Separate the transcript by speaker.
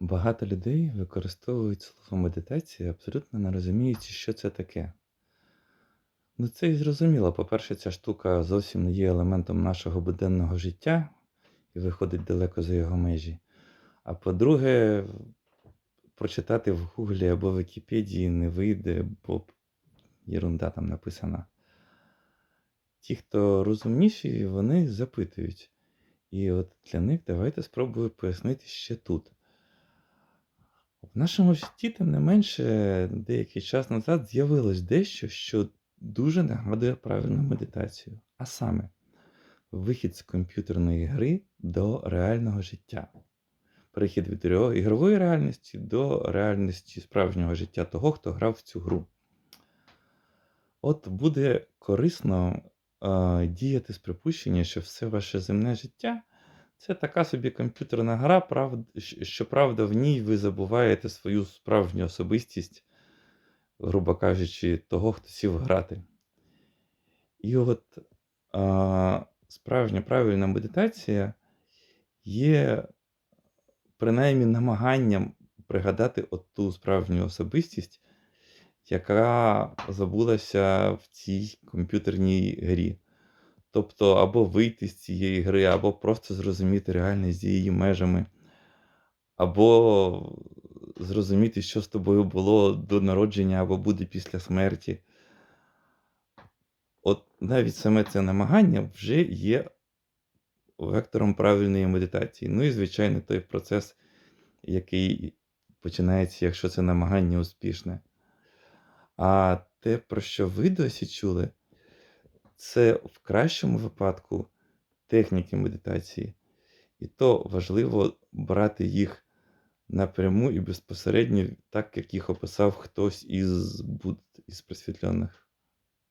Speaker 1: Багато людей використовують слово медитація, абсолютно не розуміючи, що це таке. Ну, це і зрозуміло. По-перше, ця штука зовсім не є елементом нашого буденного життя і виходить далеко за його межі. А по-друге, прочитати в Гуглі або Вікіпедії не вийде, бо єрунда там написана. Ті, хто розумніші, вони запитують. І от для них давайте спробую пояснити ще тут. В нашому житті, тим не менше, деякий час назад з'явилось дещо, що дуже нагадує правильну медитацію. А саме, вихід з комп'ютерної гри до реального життя. Перехід від ігрової реальності до реальності справжнього життя того, хто грав в цю гру. От буде корисно е, діяти з припущення, що все ваше земне життя це така собі комп'ютерна гра, прав... щоправда, в ній ви забуваєте свою справжню особистість, грубо кажучи, того, хто сів грати. І от е, справжня правильна медитація є принаймні намаганням пригадати от ту справжню особистість, яка забулася в цій комп'ютерній грі. Тобто, або вийти з цієї гри, або просто зрозуміти реальність з її межами, або зрозуміти, що з тобою було до народження, або буде після смерті. От навіть саме це намагання вже є вектором правильної медитації. Ну і, звичайно, той процес, який починається, якщо це намагання успішне. А те, про що ви досі чули, це в кращому випадку техніки медитації. І то важливо брати їх напряму і безпосередньо, так як їх описав хтось із Буд, із просвітлених.